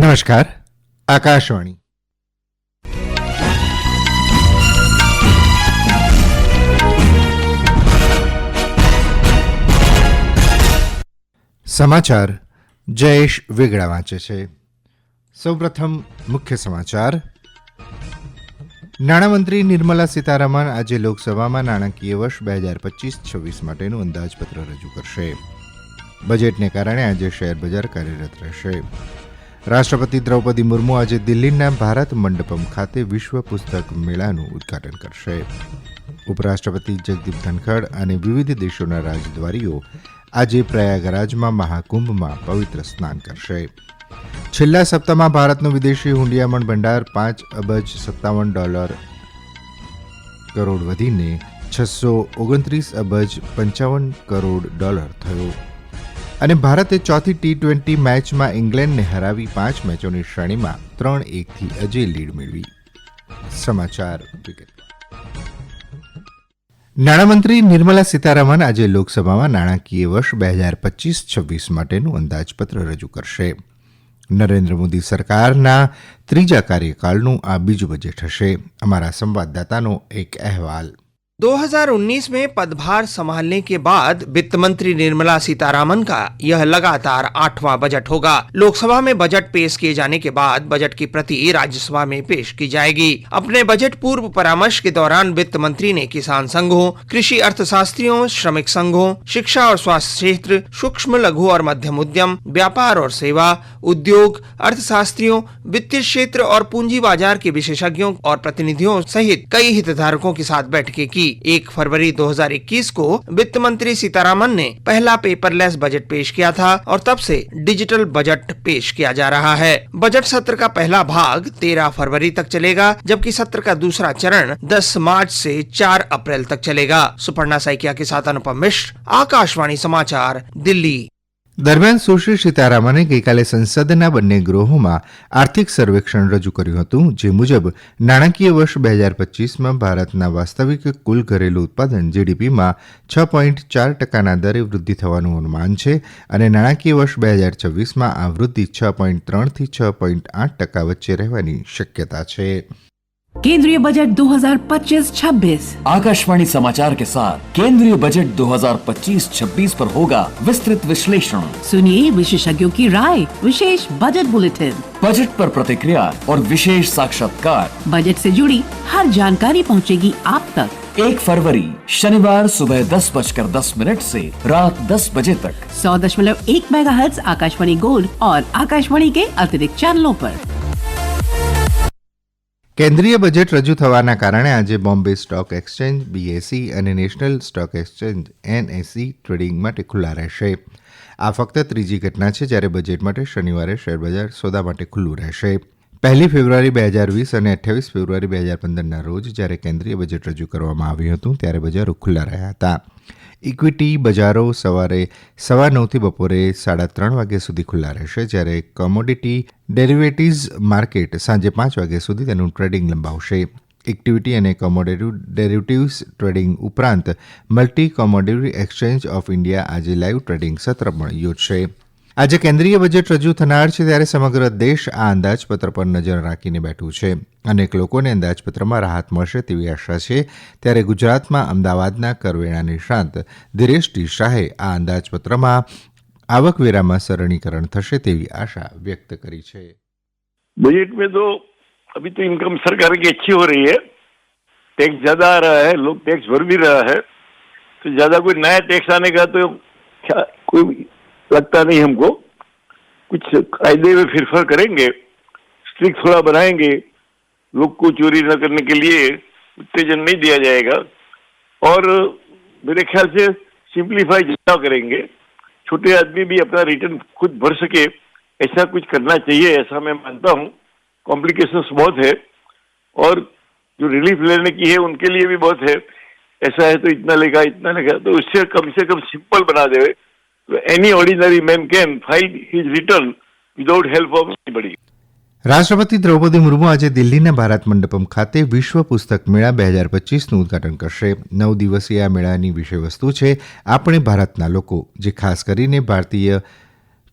નમસ્કાર આકાશવાણી સમાચાર જયેશ વેગડા વાંચે છે સૌપ્રથમ મુખ્ય સમાચાર નાણામંત્રી નિર્મલા સીતારામન આજે લોકસભામાં નાણાકીય વર્ષ બે હજાર પચીસ છવ્વીસ માટેનું અંદાજપત્ર રજૂ કરશે. બજેટને કારણે આજે શેર બજાર કાર્યરત રહેશે. રાષ્ટ્રપતિ દ્રૌપદી મુર્મુ આજે દિલ્હીના ભારત મંડપમ ખાતે વિશ્વ પુસ્તક મેળાનું ઉદ્ઘાટન કરશે. ઉપરાષ્ટ્રપતિ જગદીપ ધનખડ અને વિવિધ દેશોના રાજદ્વારીઓ આજે પ્રયાગરાજમાં મહાકુંભમાં પવિત્ર સ્નાન કરશે. છેલ્લા સપ્તાહમાં ભારતનો વિદેશી હુંડિયામણ ભંડાર પાંચ અબજ સત્તાવન ડોલર કરોડ વધીને છસો ઓગણત્રીસ અબજ પંચાવન કરોડ ડોલર થયો. અને ભારતે ચોથી ટી ટ્વેન્ટી મેચમાં ઇંગ્લેન્ડને હરાવી પાંચ મેચોની શ્રેણીમાં ત્રણ એકથી અજય લીડ મેળવી. સમાચાર નાણામંત્રી નિર્મલા સીતારામન આજે લોકસભામાં નાણાકીય વર્ષ બે હજાર પચીસ છવ્વીસ માટેનું અંદાજપત્ર રજૂ કરશે. નરેન્દ્ર મોદી સરકારના ત્રીજા કાર્યકાળનું આ બીજું બજેટ હશે. અમારા સંવાદદાતાનો એક અહેવાલ. 2019 में पदभार संभालने के बाद वित्त मंत्री निर्मला सीतारामन का यह लगातार आठवां बजट होगा। लोकसभा में बजट पेश किए जाने के बाद बजट की प्रति राज्यसभा में पेश की जाएगी। अपने बजट पूर्व परामर्श के दौरान वित्त मंत्री ने किसान संघों, कृषि अर्थशास्त्रियों, श्रमिक संघों, शिक्षा और स्वास्थ्य क्षेत्र, सूक्ष्म लघु और मध्यम उद्यम, व्यापार और सेवा, उद्योग, अर्थशास्त्रियों, वित्तीय क्षेत्र और पूंजी बाज़ार के विशेषज्ञों और प्रतिनिधियों सहित कई हितधारकों के साथ बैठकें की। एक फरवरी 2021 को वित्त मंत्री सीतारामन ने पहला पेपरलेस बजट पेश किया था और तब से डिजिटल बजट पेश किया जा रहा है। बजट सत्र का पहला भाग 13 फरवरी तक चलेगा, जबकि सत्र का दूसरा चरण 10 मार्च से 4 अप्रैल तक चलेगा। सुपर्णा साइकिया के साथ अनुपम मिश्र, आकाशवाणी समाचार, दिल्ली। દરમિયાન સુશ્રી સીતારામને ગઈકાલે સંસદના બંને ગૃહોમાં આર્થિક સર્વેક્ષણ રજૂ કર્યું હતું, જે મુજબ નાણાકીય વર્ષ બે હજાર પચીસમાં ભારતના વાસ્તવિક કુલ ઘરેલું ઉત્પાદન જીડીપીમાં છ પોઈન્ટ ચાર ટકાના દરે વૃદ્ધિ થવાનું અનુમાન છે અને નાણાકીય વર્ષ બે હજાર છવ્વીસમાં આ વૃદ્ધિ છ પોઈન્ટ ત્રણથી છ પોઈન્ટ આઠ ટકા વચ્ચે રહેવાની શક્યતા છે. केंद्रीय बजट 2025-26 आकाशवाणी समाचार के साथ केंद्रीय बजट 2025-26 पर होगा विस्तृत विश्लेषण। सुनिए विशेषज्ञों की राय विशेष बजट बुलेटिन। बजट पर प्रतिक्रिया और विशेष साक्षात्कार। बजट से जुड़ी हर जानकारी पहुंचेगी आप तक। एक फरवरी शनिवार सुबह दस बजकर दस मिनट से रात दस बजे तक। सौ दशमलव एक मेगा आकाशवाणी गोल्ड और आकाशवाणी के अतिरिक्त चैनलों पर। કેન્દ્રીય બજેટ રજૂ થવાના કારણે આજે બોમ્બે સ્ટોક એક્સચેન્જ, બીએસઈ અને national stock exchange, NSE trading માટે ખુલ્લા રહેશે. આ ફક્ત ત્રીજી ઘટના છે જ્યારે બજેટ માટે શનિવારે શેરબજાર સોદા માટે ખુલ્લું રહેશે. પહેલી ફેબ્રુઆરી બે હજાર વીસ અને અઠ્યાવીસ ફેબ્રુઆરી બે હજાર પંદરના રોજ જ્યારે કેન્દ્રીય બજેટ રજૂ કરવામાં આવ્યું હતું, ત્યારે બજારો ખુલ્લા રહ્યા હતા. ઇક્વિટી બજારો સવારે સવા નવથી બપોરે સાડા ત્રણ વાગ્યા સુધી ખુલ્લા રહેશે, જ્યારે કોમોડિટી ડેરિવેટિવ્સ માર્કેટ સાંજે પાંચ વાગ્યા સુધી તેનું ટ્રેડિંગ લંબાવશે. ઇક્વિટી અને કોમોડિટી ડેરિવેટિવ્સ ટ્રેડિંગ ઉપરાંત multi commodity exchange of India આજે લાઈવ ટ્રેડિંગ સત્ર પણ યોજશે. આજે કેન્દ્રીય બજેટ રજૂ થનાર છે ત્યારે સમગ્ર દેશ આ અંદાજપત્ર પર નજર રાખીને બેઠું છે અનેક લોકોને અંદાજપત્રમાં રાહત મળશે તેવી આશા છે ત્યારે ગુજરાતમાં અમદાવાદના કરવેરા નિષ્ણાંત ધીરેશ ટી શાહે આ અંદાજપત્રમાં આવકવેરામાં સરળીકરણ થશે તેવી આશા વ્યક્ત કરી છે बजट में तो अभी तो इनकम सरकार की अच्छी हो रही है टैक्स ज्यादा आ रहा है लोग टैक्स भर भी रहा है तो ज्यादा कोई नया टैक्स आने का तो क्या कोई लगता नहीं हमको। कुछ कायदे में फिरफर करेंगे स्ट्रिक्ट थोड़ा बनाएँगे। लोग को चोरी न करने के लिए उत्तेजन नहीं दिया जाएगा। और मेरे ख्याल से सिंप्लीफाई जितना करेंगे, छोटे आदमी भी अपना रिटर्न खुद भर सके। ऐसा कुछ करना चाहिए, ऐसा मैं मानता हूँ। कॉम्प्लिकेशंस बहुत है। और जो रिलीफ लेने की है, उनके लिए भी बहुत है। ऐसा है तो इतना लेगा इतना लेगा तो उससे कम से कम सिंपल बना दे any ordinary man can file his return without help of anybody. રાષ્ટ્રપતિ દ્રૌપદી મુર્મુ આજે દિલ્હીના ભારત મંડપમ ખાતે વિશ્વ પુસ્તક મેળા બે હજાર પચીસનું ઉદઘાટન કરશે નવ દિવસીય આ મેળાની વિષયવસ્તુ છે, આપણે ભારતના લોકો, જે ખાસ કરીને ભારતીય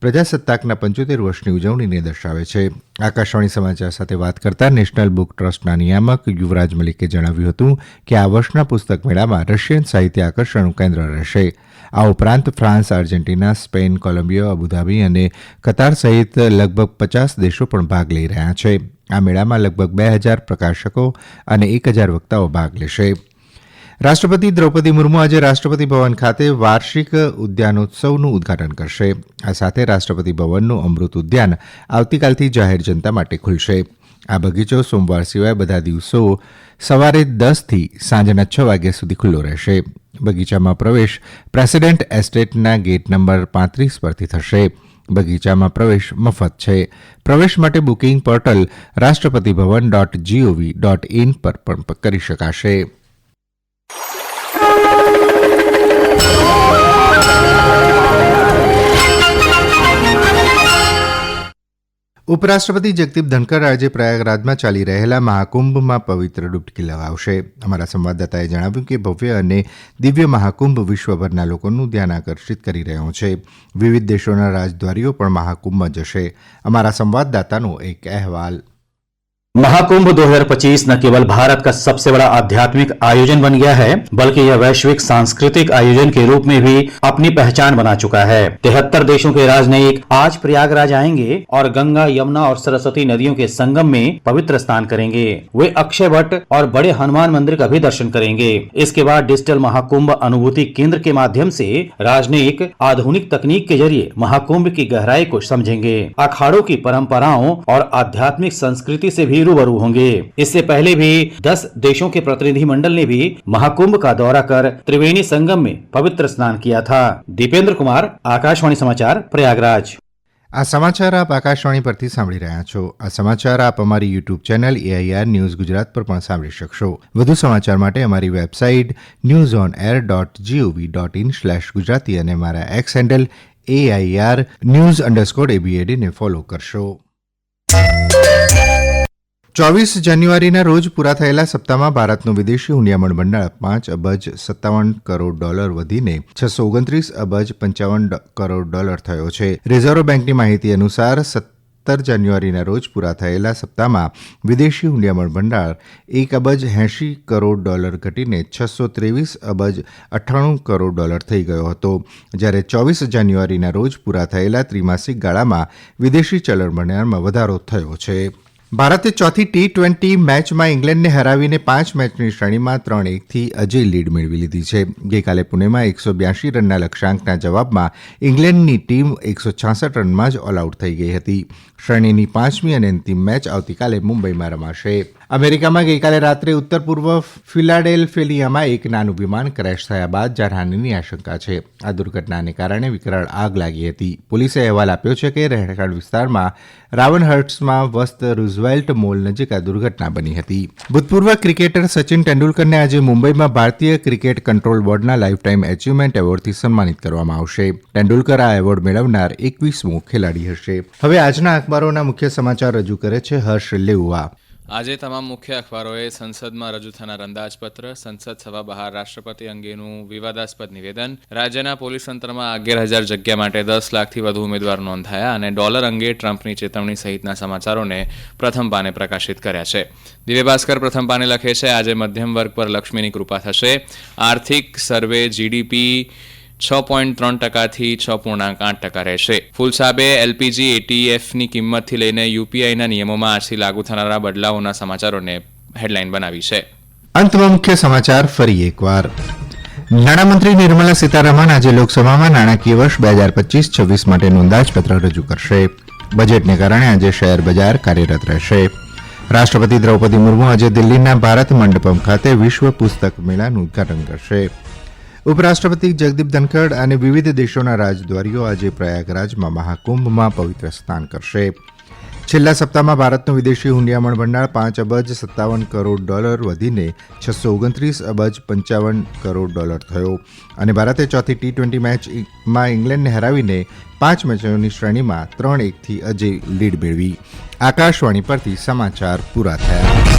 પ્રજાસત્તાકના પંચોતેર વર્ષની ઉજવણીને દર્શાવે છે. આકાશવાણી સમાચાર સાથે વાત કરતા નેશનલ બુક ટ્રસ્ટના નિયામક યુવરાજ મલિકે જણાવ્યું હતું કે આ વર્ષના પુસ્તક મેળામાં રશિયન સાહિત્ય આકર્ષણનું કેન્દ્ર રહેશે. આ ઉપરાંત France, Argentina, Spain, Colombia, Abu Dhabi અને કતાર સહિત લગભગ પચાસ દેશો પણ ભાગ લઈ રહ્યા છે. આ મેળામાં લગભગ બે હજાર પ્રકાશકો અને એક હજાર વક્તાઓ ભાગ લેશે. રાષ્ટ્રપતિ દ્રૌપદી મુર્મુ આજે રાષ્ટ્રપતિ ભવન ખાતે વાર્ષિક ઉદ્યાનોત્સવનું ઉદ્ઘાટન કરશે. આ સાથે રાષ્ટ્રપતિ ભવનનું અમૃત ઉદ્યાન આવતીકાલથી જાહેર જનતા માટે ખુલશે. આ બગીચો સોમવાર સિવાય બધા દિવસો સવારે દસથી સાંજના છ વાગ્યા સુધી ખુલ્લો રહેશે. બગીચામાં પ્રવેશ પ્રેસિડેન્ટ એસ્ટેટના ગેટ નંબર પાંત્રીસ પરથી થશે. બગીચામાં પ્રવેશ મફત છે. પ્રવેશ માટે booking portal Rashtrapati Bhavan dot G O V dot in પર પણ કરી શકાશે. ઉપરાષ્ટ્રપતિ જગદીપ ધનકર આજે પ્રયાગરાજમાં ચાલી રહેલા મહાકુંભમાં પવિત્ર ડૂબકી લગાવશે અમારા સંવાદદાતાએ જણાવ્યું કે ભવ્ય અને દિવ્ય મહાકુંભ વિશ્વભરના લોકોનું ધ્યાન આકર્ષિત કરી રહ્યો છે. વિવિધ દેશોના રાજદ્વારીઓ પણ મહાકુંભમાં જશે. અમારા સંવાદદાતાનો એક અહેવાલ. महाकुंभ 2025 न केवल भारत का सबसे बड़ा आध्यात्मिक आयोजन बन गया है, बल्कि यह वैश्विक सांस्कृतिक आयोजन के रूप में भी अपनी पहचान बना चुका है। तिहत्तर देशों के राजनयिक आज प्रयागराज आएँगे और गंगा, यमुना और सरस्वती नदियों के संगम में पवित्र स्नान करेंगे। वे अक्षय वट और बड़े हनुमान मंदिर का भी दर्शन करेंगे। इसके बाद डिजिटल महाकुंभ अनुभूति केंद्र के माध्यम से राजनयिक आधुनिक तकनीक के ज़रिए महाकुंभ की गहराई को समझेंगे। अखाड़ों की परंपराओं और आध्यात्मिक संस्कृति से भी रूबरू होंगे इससे पहले भी 10 देशों के प्रतिनिधि मंडल ने भी महाकुंभ का दौरा कर त्रिवेणी संगम में पवित्र स्नान किया था दीपेंद्र कुमार आकाशवाणी समाचार प्रयागराज આ સમાચાર આપ આકાશવાણી પરથી સાંભળી રહ્યા છો આ સમાચાર આપ અમારી YouTube channel AIR news Gujarat પર પણ સાંભળી શકશો વધુ સમાચાર માટે અમારી website news on air dot gov dot in slash Gujarati અને મારા X handle AIR news underscore એબીએડીને follow કરશો ચોવીસ જાન્યુઆરીના રોજ પૂરા થયેલા સપ્તાહમાં ભારતનું વિદેશી હુંડિયામણ ભંડાળ પાંચ અબજ સત્તાવન કરોડ ડોલર વધીને છસો ઓગણત્રીસ અબજ પંચાવન કરોડ ડોલર થયો છે. રિઝર્વ બેંકની માહિતી અનુસાર સત્તર જાન્યુઆરીના રોજ પૂરા થયેલા સપ્તાહમાં વિદેશી હુંડિયામણ ભંડાર એક અબજ એંશી કરોડ ડોલર ઘટીને છસો ત્રેવીસ અબજ અઠ્ઠાણું કરોડ ડોલર થઈ ગયો હતો. જ્યારે ચોવીસ જાન્યુઆરીના રોજ પૂરા થયેલા ત્રિમાસિક ગાળામાં વિદેશી ચલણ ભંડારમાં વધારો થયો છે. ભારતે ચોથી ટી ટ્વેન્ટી મેચમાં ઇંગ્લેન્ડને હરાવીને પાંચ મેચની શ્રેણીમાં ત્રણ એકથી અજય લીડ મેળવી લીધી છે. ગઈકાલે પુણેમાં એકસો બ્યાસી રનના લક્ષ્યાંકના જવાબમાં ઇંગ્લેન્ડની ટીમ એકસો છાસઠ રનમાં જ ઓલ આઉટ થઈ ગઈ હતી. શ્રેણીની પાંચમી અને અંતિમ મેચ આવતીકાલે મુંબઈમાં રમાશે. અમેરિકામાં ગઈકાલે રાત્રે ઉત્તર પૂર્વ ફિલાડેલ્ફિયામાં એક નાનું વિમાન ક્રેશ થયા બાદ જાનહાનીની આશંકા છે. આ દુર્ઘટનાને કારણે વિકરાળ આગ લાગી હતી. પોલીસે અહેવાલ આપ્યો છે કે રહેણાંક વિસ્તારમાં રાવનહર્ટ્સમાં વસ્ત રૂઝવેલ્ટ મોલ નજીક આ દુર્ઘટના બની હતી. ભૂતપૂર્વ ક્રિકેટર સચિન તેંડુલકરને આજે મુંબઈમાં ભારતીય ક્રિકેટ કંટ્રોલ બોર્ડના લાઇફ ટાઇમ એચિવમેન્ટ એવોર્ડથી સન્માનિત કરવામાં આવશે. તેંડુલકર આ એવોર્ડ મેળવનાર એકવીસમો ખેલાડી હશે. હવે આજના અખબારોના મુખ્ય સમાચાર રજૂ કરે છે હર્ષ લેઉવા. આજે તમામ મુખ્ય અખબારોએ સંસદમાં રજૂ થનાર અંદાજપત્ર, સંસદ સભા બહાર રાષ્ટ્રપતિ અંગેનું વિવાદાસ્પદ નિવેદન, રાજ્યના પોલીસ તંત્રમાં અગિયાર હજાર જગ્યા માટે દસ લાખથી વધુ ઉમેદવાર નોંધાયા અને ડોલર અંગે ટ્રમ્પની ચેતવણી સહિતના સમાચારોને પ્રથમ પાને પ્રકાશિત કર્યા છે. દિવ્ય ભાસ્કર પ્રથમ પાને લખે છે, આજે મધ્યમ વર્ગ પર લક્ષ્મીની કૃપા થશે. આર્થિક સર્વે, જીડીપી છ પોઈન્ટ ત્રણ ટકાથી છ પૂર્ણાંક આઠ ટકા રહેશે. ફૂલસાબે એલપીજી, એટીએફની કિંમતથી લઈને યુપીઆઈના નિયમોમાં આજથી લાગુ થનારા બદલાવોના સમાચારોને હેડલાઇન બનાવી છે. અંતમાં મુખ્ય સમાચાર ફરી એકવાર. નાણામંત્રી નિર્મલા સીતારમણ આજે લોકસભામાં નાણાકીય વર્ષ બે હજાર પચીસ છવ્વીસ માટેનું અંદાજપત્ર રજૂ કરશે. બજેટને કારણે આજે શેર બજાર કાર્યરત રહેશે. રાષ્ટ્રપતિ દ્રૌપદી મુર્મુ આજે દિલ્હીના ભારત મંડપમ ખાતે વિશ્વ પુસ્તક મેળાનું ઉદઘાટન કરશે. ઉપરાષ્ટ્રપતિ જગદીપ ધનખડ અને વિવિધ દેશોના રાજદ્વારીઓ આજે પ્રયાગરાજમાં મહાકુંભમાં પવિત્ર સ્નાન કરશે. છેલ્લા સપ્તાહમાં ભારતનું વિદેશી હુંડિયામણ ભંડાર પાંચ અબજ સત્તાવન કરોડ ડોલર વધીને છસો ઓગણત્રીસ અબજ પંચાવન કરોડ ડોલર થયો. અને ભારતે ચોથી ટી ટ્વેન્ટી મેચમાં ઇંગ્લેન્ડને હરાવીને પાંચ મેચોની શ્રેણીમાં ત્રણ એકથી અજય લીડ મેળવી. આકાશવાણી પરથી સમાચાર પૂરા થયા.